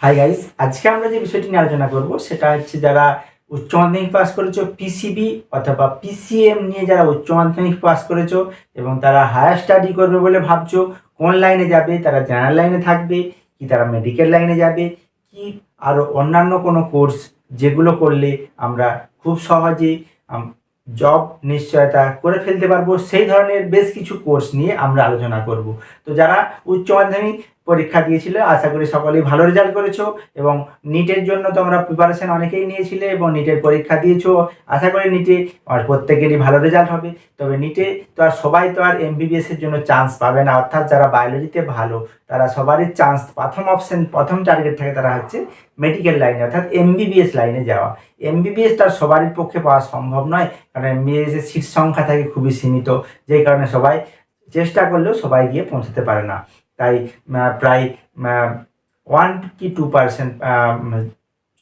Hi guys আজকে আমরা যে বিষয়টি নিয়ে আলোচনা করব সেটা হচ্ছে যারা উচ্চ মাধ্যমিক পাস করেছ পিসিবি অথবা পিসিএম নিয়ে যারা উচ্চ মাধ্যমিক পাস করেছ এবং তারা হায়ার স্টাডি করবে বলে ভাবছ, কোন লাইনে যাবে, তারা জেনারেল লাইনে থাকবে, কি তারা মেডিকেল লাইনে যাবে, কি আরও অন্যান্য কোনো কোর্স যেগুলো করলে আমরা খুব সহজেই জব নিশ্চয়তা করে ফেলতে পারব, সেই ধরনের বেশ কিছু কোর্স নিয়ে আমরা আলোচনা করব। তো যারা উচ্চ মাধ্যমিক পরীক্ষা দিয়েছিলে। আশা করি সকলেই ভালো রেজাল্ট করেছ এবং নিটের জন্য তোমরা প্রিপারেশন অনেকেই নিয়েছিলে এবং নিটের পরীক্ষা দিয়েছ। আশা করি নিটে আর প্রত্যেকেরই ভালো রেজাল্ট হবে। তবে নিটে তো আর সবাই তো আর এমবিবিএস এর জন্য চান্স পাবে না। অর্থাৎ যারা বায়োলজিতে ভালো, তারা সবারই চান্স প্রথম অপশন প্রথম টার্গেট থাকে তারা হচ্ছে মেডিকেল লাইনে অর্থাৎ এমবিবিএস লাইনে যাওয়া। এমবিবিএস তার সবারই পক্ষে পাওয়া সম্ভব নয়, কারণ এমবিবিএস এর সিট সংখ্যা থাকে খুবই সীমিত, যেই কারণে সবাই চেষ্টা করলেও সবাই গিয়ে পৌঁছাতে পারে না। তাই আহ, প্রায় ওয়ান কি টু পার্সেন্ট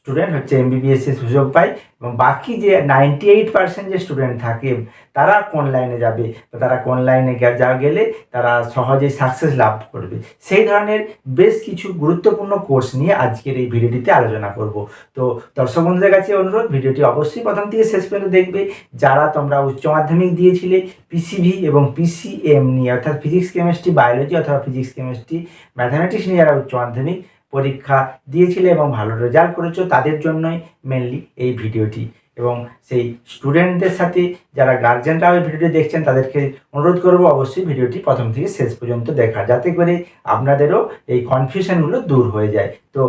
স্টুডেন্ট হচ্ছে এমবিবিএস সুযোগ পায় এবং বাকি যে নাইনটি এইট পার্সেন্ট যে স্টুডেন্ট থাকে, তারা কোন লাইনে যাবে? বা তারা কোন লাইনে যা গেলে তারা সহজেই সাকসেস লাভ করবে। সেই ধরনের বেশ কিছু গুরুত্বপূর্ণ কোর্স নিয়ে আজকের এই ভিডিওটিতে আলোচনা করব। তো দর্শক বন্ধুদের কাছে অনুরোধ ভিডিওটি অবশ্যই প্রথম থেকে শেষ পর্যন্ত দেখবে। যারা তোমরা উচ্চ মাধ্যমিক দিয়েছিলে পিসিভি এবং পিসিএম নিয়ে, অর্থাৎ ফিজিক্স কেমিস্ট্রি বায়োলজি অথবা ফিজিক্স কেমিস্ট্রি ম্যাথামেটিক্স নিয়ে যারা উচ্চ মাধ্যমিক পরীক্ষা দিয়েছিলে এবং ভালো রেজাল্ট করেছ, তাদের জন্যই মেনলি এই ভিডিওটি। এবং সেই স্টুডেন্টদের সাথে যারা গার্জেনরা ওই ভিডিওটি দেখছেন, তাদেরকে অনুরোধ করব অবশ্যই ভিডিওটি প্রথম থেকে শেষ পর্যন্ত দেখা, যাতে করে আপনাদেরও এই কনফিউশনগুলো দূর হয়ে যায়। তো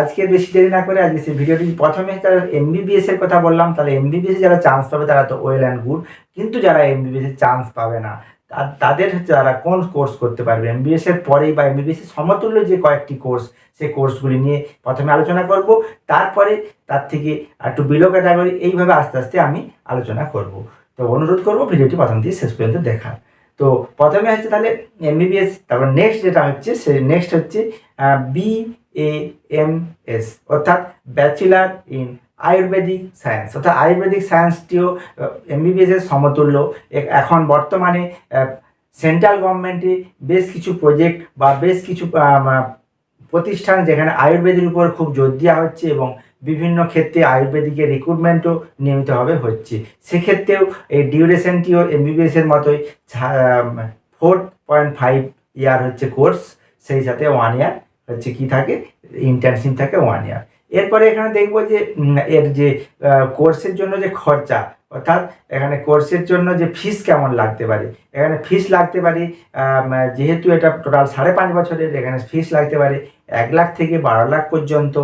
আজকে বেশি দেরি না করে আজকে সেই ভিডিওটি প্রথমে যারা এমবিবিএস এর কথা বললাম, তাহলে এমবিবিএস যারা চান্স পাবে তারা তো ওয়েল অ্যান্ড গুড কিন্তু যারা এমবিবিএস চান্স পাবে না তাদের তারা কোন কোর্স করতে পারবে? এমবিবিএস এর পরেই বা এমবিবিএস এর সমতুল্য যে কয়েকটি কোর্স সেই কোর্সগুলি নিয়ে প্রথমে আলোচনা করব। তারপরে তার থেকে একটু বিলো ক্যাটাগরি এইভাবে আস্তে আস্তে আমি আলোচনা করব। তো অনুরোধ করব ভিডিওটি প্রথম থেকে শেষ পর্যন্ত দেখার। তো প্রথমে হচ্ছে তাহলে এমবিবিএস তারপর নেক্সট যেটা হচ্ছে, সে নেক্সট হচ্ছে বি এ এম এস অর্থাৎ ব্যাচেলার ইন আয়ুর্বেদিক সায়েন্স অর্থাৎ আয়ুর্বেদিক সায়েন্সটিও এমবিবিএস এর সমতুল্য। এখন বর্তমানে সেন্ট্রাল গভর্নমেন্টে বেশ কিছু প্রজেক্ট বা বেশ কিছু প্রতিষ্ঠান যেখানে আয়ুর্বেদের উপর খুব জোর দেওয়া হচ্ছে এবং বিভিন্ন ক্ষেত্রে আয়ুর্বেদিকের রিক্রুটমেন্টও নিয়মিতভাবে হচ্ছে। সেক্ষেত্রেও এই ডিউরেশনটিও এমবিবিএস এর মতোই ফোর পয়েন্ট ফাইভ ইয়ার হচ্ছে কোর্স সেই সাথে ওয়ান ইয়ার হচ্ছে কি থাকে ইন্টার্নশিপ থাকে ওয়ান ইয়ার এরপরে এখানে দেখব যে এর যে কোর্সের জন্য যে খরচা, অর্থাৎ এখানে কোর্সের জন্য যে ফিস কেমন লাগতে পারে? এখানে ফিস লাগতে পারে যেহেতু এটা টোটাল সাড়ে পাঁচ বছরের, এখানে ফিস লাগতে পারে এক লাখ থেকে বারো লাখ পর্যন্ত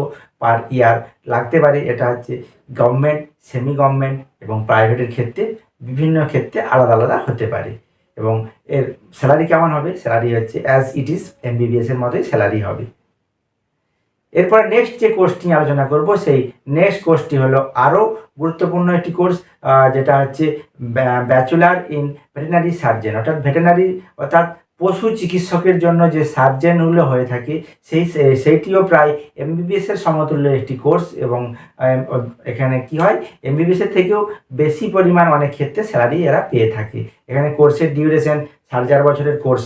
পার ইয়ার লাগতে পারে। এটা হচ্ছে গভর্নমেন্ট সেমি গভর্নমেন্ট এবং প্রাইভেটের ক্ষেত্রে বিভিন্ন ক্ষেত্রে আলাদা আলাদা হতে পারে। এবং এর স্যালারি কেমন হবে? স্যালারি হচ্ছে অ্যাজ ইট ইজ এমবিবিএস এর মতোই স্যালারি হবে। এরপর নেক্সট যে কোর্সটি নিয়ে আলোচনা করব, সেই নেক্সট কোর্সটি হলো আরও গুরুত্বপূর্ণ একটি কোর্স যেটা হচ্ছে ব্যাচুলার ইন ভেটেনারি সার্জেন অর্থাৎ ভেটেনারি অর্থাৎ পশু চিকিৎসকের জন্য যে সার্জেনগুলো হয়ে থাকে, সেই, সেইটিও প্রায় এমবিবিএস এর সমতুল্য একটি কোর্স এবং এখানে কি হয় এমবিবিএস এর থেকেও বেশি পরিমাণ অনেক ক্ষেত্রে স্যালারি এরা পেয়ে থাকে। এখানে কোর্সের ডিউরেশন সাড়ে চার বছরের কোর্স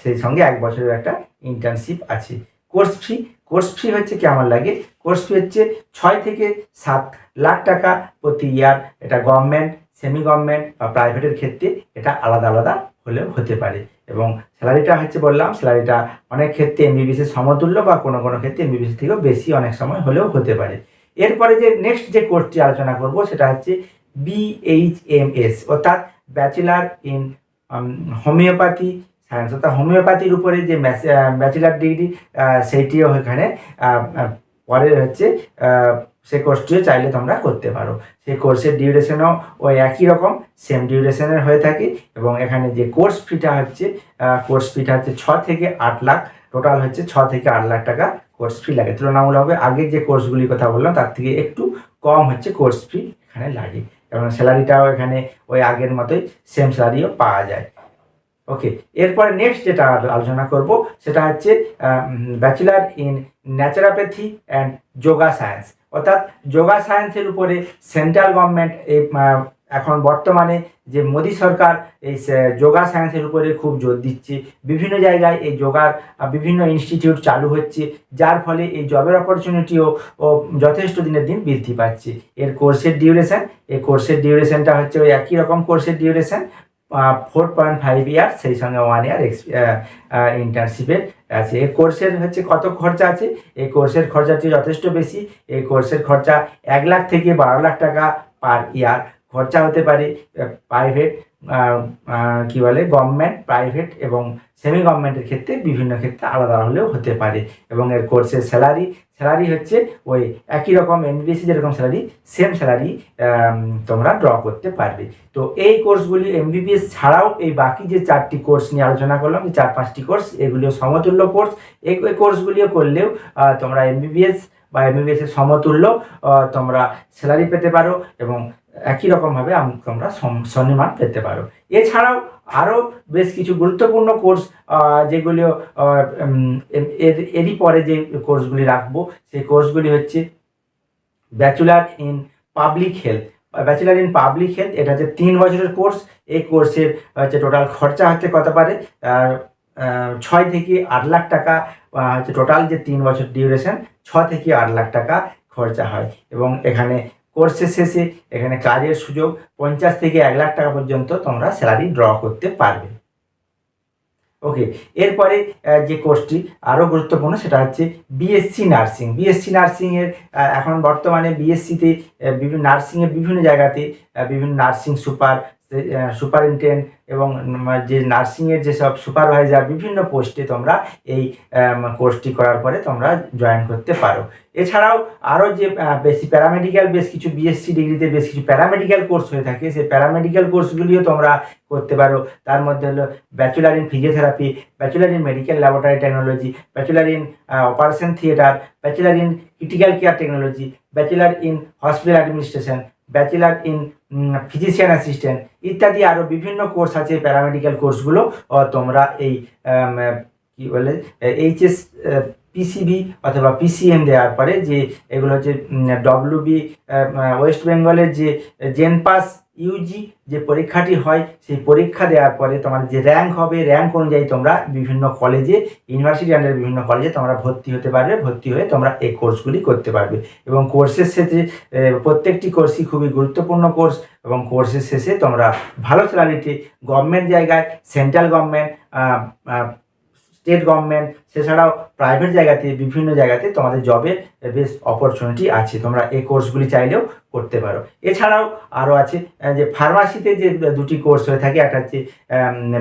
সেই সঙ্গে এক বছরের একটা ইন্টার্নশিপ আছে। কোর্স ফি কোর্স ফি হচ্ছে কেমন লাগে? কোর্স ফি হচ্ছে ছয় থেকে সাত লাখ টাকা প্রতি ইয়ার। এটা গভর্নমেন্ট সেমি গভর্নমেন্ট বা প্রাইভেটের ক্ষেত্রে এটা আলাদা আলাদা হলেও হতে পারে। এবং স্যালারিটা হচ্ছে বললাম, স্যালারিটা অনেক ক্ষেত্রে এমবিবিএস এর সমতুল্য বা কোনো কোনো ক্ষেত্রে এমবিবিএস থেকেও বেশি অনেক সময় হলেও হতে পারে। এরপরে যে নেক্সট যে কোর্সটি আলোচনা করব, সেটা হচ্ছে বিএইচএমএস অর্থাৎ ব্যাচেলার ইন হোমিওপ্যাথি অর্থাৎ হোমিওপ্যাথির উপরে যে ব্যাচেলার ডিগ্রি সেইটিও এখানে আহ, আহ, পরে হচ্ছে সেই কোর্সটিও চাইলে তোমরা করতে পারো। সেই কোর্সের ডিউরেশনও ওই একই রকম সেম ডিউরেশনের হয়ে থাকে এবং এখানে যে কোর্স ফিটা হচ্ছে কোর্স ফিটা হচ্ছে ছ থেকে আট লাখ টোটাল হচ্ছে ছ থেকে আট লাখ টাকা কোর্স ফি লাগে। তুলনামূলকভাবে আগের যে কোর্সগুলির কথা বললাম তার থেকে একটু কম হচ্ছে কোর্স ফি এখানে লাগে। এবং স্যালারিটাও এখানে ওই আগের মতোই সেম স্যালারিও পাওয়া যায়। ওকে এরপরে নেক্সট যেটা আলোচনা করব, সেটা হচ্ছে bachelor in naturopathy and yoga science অর্থাৎ যোগা সায়েন্সের উপরে সেন্ট্রাল গভর্নমেন্ট এই এখন বর্তমানে যে মোদী সরকার এই যোগা সায়েন্সের উপরে খুব জোর দিচ্ছে। বিভিন্ন জায়গায় এই যোগার বিভিন্ন ইনস্টিটিউট চালু হচ্ছে, যার ফলে এই জবের অপরচুনিটিও ও যথেষ্ট দিনের দিন বৃদ্ধি পাচ্ছে। এর কোর্সের ডিউরেশন এই কোর্সের ডিউরেশনটা হচ্ছে ওই একই রকম কোর্সের duration four point five year সেই সঙ্গে ওয়ান ইয়ার ইন্টার্নশিপের আছে। এই কোর্সের হচ্ছে কত খরচা আছে? এই কোর্সের খরচাটি যথেষ্ট বেশি। এই কোর্সের খরচা এক লাখ থেকে বারো লাখ টাকা পার ইয়ার খরচা হতে পারে প্রাইভেট কি বলে গভর্নমেন্ট প্রাইভেট এবং সেমি গভর্নমেন্টের ক্ষেত্রে বিভিন্ন ক্ষেত্রে আলাদা হলেও হতে পারে। এবং এর কোর্সের স্যালারি স্যালারি হচ্ছে ওই একই রকম এমবিবিএসি যেরকম স্যালারি সেম স্যালারি তোমরা ড্র করতে পারবে। তো এই কোর্সগুলি এমবিবিএস ছাড়াও এই বাকি যে চারটি কোর্স নিয়ে আলোচনা করলাম চার পাঁচটি কোর্স এগুলিও সমতুল্য কোর্স এই কোর্সগুলিও করলেও তোমরা এমবিবিএস বা এমবিবিএস এর সমতুল্য তোমরা স্যালারি পেতে পারো এবং একই রকমভাবে তোমরা সম- সম্মান পেতে পারো। এছাড়াও আরও বেশ কিছু গুরুত্বপূর্ণ কোর্স যেগুলো এর- এর- এরই পরে যে কোর্সগুলি রাখব, সেই কোর্সগুলি হচ্ছে bachelor in public health. Bachelor in public health, এটা হচ্ছে তিন বছরের কোর্স। এই কোর্সের, হচ্ছে, টোটাল খরচা হতে কত পারে? ছয় থেকে আট লাখ টাকা হচ্ছে, টোটাল যে তিন বছর ডিউরেশন, ছ থেকে আট লাখ টাকা খরচা হয়। এবং এখানে কোর্সের শেষে এখানে কাজের সুযোগ পঞ্চাশ থেকে এক লাখ টাকা পর্যন্ত তোমরা স্যালারি ড্র করতে পারবে। ওকে এরপরে যে কোর্সটি আরও গুরুত্বপূর্ণ সেটা হচ্ছে বিএসসি নার্সিং বিএসসি নার্সিংয়ের এখন বর্তমানে বিএসসিতে বিভিন্ন নার্সিংয়ের বিভিন্ন জায়গাতে বিভিন্ন নার্সিং সুপার সুপারিনটেন্ডেন্ট এবং যে নার্সিংয়ের যেসব সুপারভাইজার বিভিন্ন পোস্টে তোমরা এই কোর্সটি করার পরে তোমরা জয়েন করতে পারো। এছাড়াও আরও যে বেশি প্যারামেডিক্যাল বেশ কিছু বিএসসি ডিগ্রিতে বেশ কিছু প্যারামেডিক্যাল কোর্স হয়ে থাকে। সেই প্যারামেডিক্যাল কোর্সগুলিও তোমরা করতে পারো। তার মধ্যে হলো bachelor in physiotherapy bachelor in medical laboratory technology bachelor in operation theatre bachelor in critical care technology bachelor in hospital administration bachelor in physician assistant ইত্যাদি আরও বিভিন্ন কোর্স আছে প্যারামেডিক্যাল কোর্সগুলো তোমরা এই কি বলে এইচএস পিসিবি অথবা পিসিএম দেওয়ার পরে যে এগুলো হচ্ছে ডব্লিউবি ওয়েস্ট বেঙ্গলের যে জেনপাস ইউজি যে পরীক্ষাটি হয়, সেই পরীক্ষা দেওয়ার পরে তোমার যে র্যাঙ্ক হবে র্যাঙ্ক অনুযায়ী তোমরা বিভিন্ন কলেজে ইউনিভার্সিটি আন্ডার বিভিন্ন কলেজে তোমরা ভর্তি হতে পারবে, ভর্তি হয়ে তোমরা এই কোর্সগুলি করতে পারবে। এবং কোর্সের শেষে প্রত্যেকটি কোর্সই খুবই গুরুত্বপূর্ণ কোর্স এবং কোর্সের শেষে তোমরা ভালো স্যালারিতে গভর্নমেন্ট জায়গায় সেন্ট্রাল গভর্নমেন্ট স্টেট গভর্নমেন্ট সেছাড়াও প্রাইভেট জায়গাতে, বিভিন্ন জায়গাতে তোমাদের জবে বেশ অপরচুনিটি আছে। তোমরা এই কোর্সগুলি চাইলেও করতে পারো। এছাড়াও আরও আছে যে ফার্মাসিতে যে দুটি কোর্স হয়ে থাকে, একটা হচ্ছে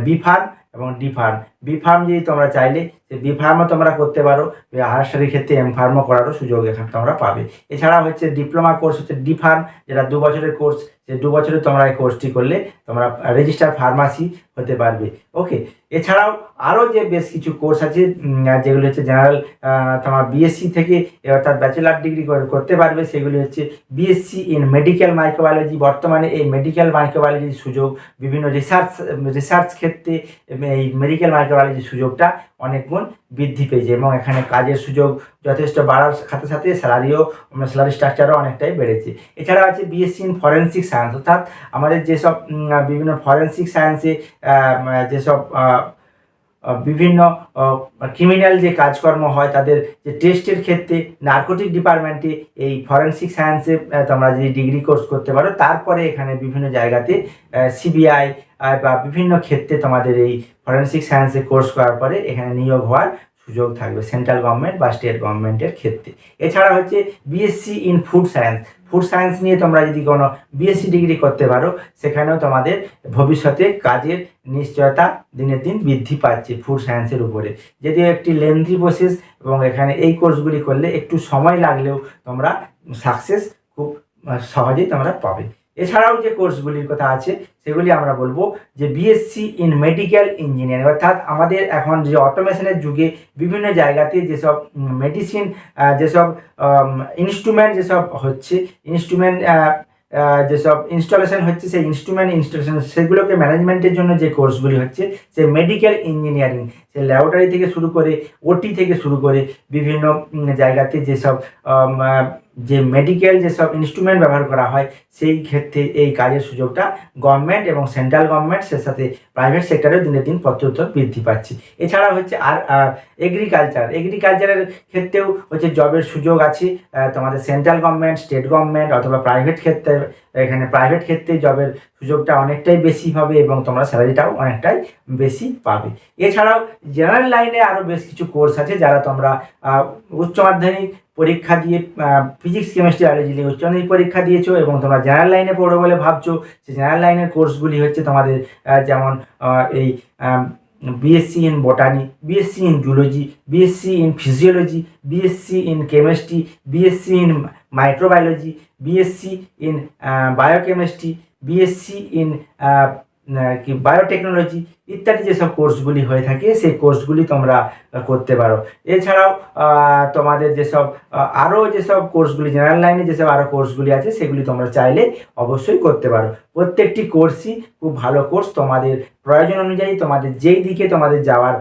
বি ফার্ম এবং ডি ফার্ম বি ফার্ম যদি তোমরা চাইলে বি ফার্মও তোমরা করতে পারো। হায়ার ক্ষেত্রে এম ফার্মও করারও সুযোগ এখানে তোমরা পাবে। এছাড়া হচ্ছে ডিপ্লোমা কোর্স, হচ্ছে ডি ফার্ম যেটা দু বছরের কোর্স, সে দু বছরে তোমরা এই কোর্সটি করলে তোমরা রেজিস্টার ফার্মাসি হতে পারবে। ওকে এছাড়াও আরও যে বেশ কিছু কোর্স আছে যেগুলি হচ্ছে জেনারেল তোমার বিএসসি থেকে অর্থাৎ ব্যাচেলার ডিগ্রি করতে পারবে, সেগুলি হচ্ছে বিএসসি ইন মেডিকেল মাইক্রোবায়োলজি বর্তমানে এই মেডিকেল মাইক্রোবায়োলজির সুযোগ, বিভিন্ন রিসার্চ রিসার্চ ক্ষেত্রে, এই মেডিকেল মাইক্রোবায়োলজির সুযোগটা অনেক গুণ বৃদ্ধি পেয়েছে এবং এখানে কাজের সুযোগ যথেষ্ট বাড়ার সাথে সাথে স্যালারিও স্যালারি স্ট্রাকচারও অনেকটাই বেড়েছে। এছাড়া আছে বিএসসি ইন ফরেন্সিক সায়েন্স অর্থাৎ আমাদের যেসব বিভিন্ন ফরেন্সিক সায়েন্সে যেসব বিভিন্ন ক্রিমিনাল যে কাজকর্ম হয়, তাদের যে টেস্টের ক্ষেত্রে নার্কোটিক ডিপার্টমেন্টে এই ফরেন্সিক সায়েন্সে তোমরা যদি ডিগ্রি কোর্স করতে পারো, তারপরে এখানে বিভিন্ন জায়গাতে সিবিআই বা বিভিন্ন ক্ষেত্রে তোমাদের এই ফরেন্সিক সায়েন্সে কোর্স করার পরে এখানে নিয়োগ হওয়ার সুযোগ থাকবে সেন্ট্রাল গভর্নমেন্ট বা স্টেট গভর্নমেন্টের ক্ষেত্রে। এছাড়া হচ্ছে BSc in food science food science নিয়ে তোমরা যদি কোনো বিএসসি ডিগ্রি করতে পারো, সেখানেও তোমাদের ভবিষ্যতে কাজের নিশ্চয়তা দিনের দিন বৃদ্ধি পাচ্ছে ফুড সায়েন্সের উপরে। যদিও একটি লেন্থি প্রসেস এবং এখানে এই কোর্সগুলি করলে একটু সময় লাগলেও তোমরা সাকসেস খুব সহজেই তোমরা পাবে। এছাড়াও যে কোর্সগুলির কথা আছে, সেগুলি আমরা বলব যে বিএসসি ইন মেডিকেল ইঞ্জিনিয়ারিং অর্থাৎ আমাদের এখন যে অটোমেশনের যুগে বিভিন্ন জায়গাতে যেসব মেডিসিন যেসব ইনস্ট্রুমেন্ট যেসব হচ্ছে ইনস্ট্রুমেন্ট যেসব ইনস্টলেশন হচ্ছে, সেই ইনস্ট্রুমেন্ট ইনস্টলেশন সেগুলোকে ম্যানেজমেন্টের জন্য যে কোর্সগুলি হচ্ছে সে মেডিকেল ইঞ্জিনিয়ারিং সে ল্যাবরেটরি থেকে শুরু করে ওটি থেকে শুরু করে বিভিন্ন জায়গাতে যেসব যে মেডিকেল যেসব ইনস্ট্রুমেন্ট ব্যবহার করা হয়, সেই ক্ষেত্রে এই কাজের সুযোগটা গভর্নমেন্ট এবং সেন্ট্রাল গভর্নমেন্ট সে সাথে প্রাইভেট সেক্টরেও দিনের দিন প্রত্যুত্তর বৃদ্ধি পাচ্ছে। এছাড়া হচ্ছে আর এগ্রিকালচার এগ্রিকালচারের ক্ষেত্রেও হচ্ছে জবের সুযোগ আছে। তোমাদের সেন্ট্রাল গভর্নমেন্ট স্টেট গভর্নমেন্ট অথবা প্রাইভেট ক্ষেত্রে, এখানে প্রাইভেট ক্ষেত্রে জবের সুযোগটা অনেকটাই বেশি হবে এবং তোমরা স্যালারিটাও অনেকটাই বেশি পাবে। এছাড়াও জেনারেল লাইনে আরও বেশ কিছু কোর্স আছে যারা তোমরা উচ্চ মাধ্যমিক পরীক্ষা দিয়ে ফিজিক্স কেমিস্ট্রি বায়োলজি নিয়ে উচ্চ পরীক্ষা দিয়েছ এবং তোমরা জেনারেল লাইনে পড়ো বলে ভাবছ। সেই জেনারেল লাইনের কোর্সগুলি হচ্ছে তোমাদের যেমন এই BSc in botany BSc in zoology BSc in physiology BSc in chemistry BSc in microbiology BSc in biochemistry BSc in কি বায়োটেকনোলজি ইত্যাদি যেসব কোর্সগুলি হয়ে থাকে, সেই কোর্সগুলি তোমরা করতে পারো। এছাড়াও তোমাদের যেসব আরও যেসব কোর্সগুলি, জেনারেল লাইনে যেসব আরও কোর্সগুলি আছে, সেগুলি তোমরা চাইলে অবশ্যই করতে পারো। প্রত্যেকটি কোর্সই খুব ভালো কোর্স। তোমাদের প্রয়োজন অনুযায়ী তোমাদের যেই দিকে তোমাদের যাওয়ার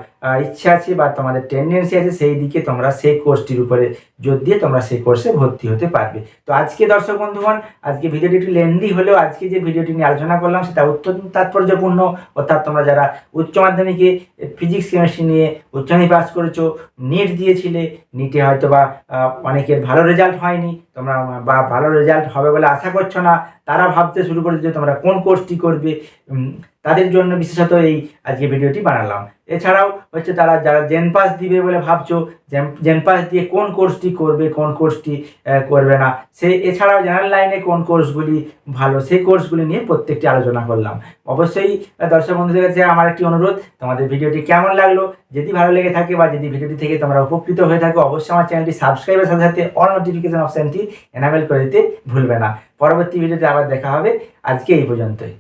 ইচ্ছা আছে বা তোমাদের টেন্ডেন্সি আছে, সেই দিকে তোমরা সেই কোর্সটির উপরে জোর দিয়ে তোমরা সেই কোর্সে ভর্তি হতে পারবে। তো আজকে দর্শক বন্ধুগণ, আজকে ভিডিওটি একটু লেন্দি হলেও আজকে যে ভিডিওটি নিয়ে আলোচনা করলাম, সেটা অত্যন্ত তাৎপর্যপূর্ণ। অর্থাৎ তোমরা যারা উচ্চ মাধ্যমিকে ফিজিক্স কেমিস্ট্রি নিয়ে উচ্চ মাধ্যমিক পাস করেছ নিট দিয়েছিলে নিটে হয়তো বা অনেকের ভালো রেজাল্ট হয়নি, তোমরা, বা ভালো রেজাল্ট হবে বলে আশা করছ না, তারা ভাবতে শুরু করেছে তোমরা কোন কোর্সটি করবে তাদের জন্য বিশেষত এই আজকে ভিডিওটি বানালাম। এছাড়াও হচ্ছে তারা, যারা জেন পাস দিবে বলে ভাবছ জেন- জেন পাস দিয়ে কোন কোর্সটি করবে, কোন কোর্সটি করবে না, সে এছাড়াও জেনারেল লাইনে কোন কোর্সগুলি ভালো সেই কোর্সগুলি নিয়ে প্রত্যেকটি আলোচনা করলাম। অবশ্যই দর্শক বন্ধুদের কাছে আমার একটি অনুরোধ, তোমাদের ভিডিওটি কেমন লাগল, যদি ভালো লেগে থাকে বা যদি ভিডিওটি থেকে তোমরা উপকৃত হয়ে থাকো, অবশ্যই আমার চ্যানেলটি সাবস্ক্রাইবের সাথে সাথে অল নোটিফিকেশন অপশানটি এনাবেল করে দিতে ভুলবে না। পরবর্তী ভিডিওতে আবার দেখা হবে, আজকে এই পর্যন্তই।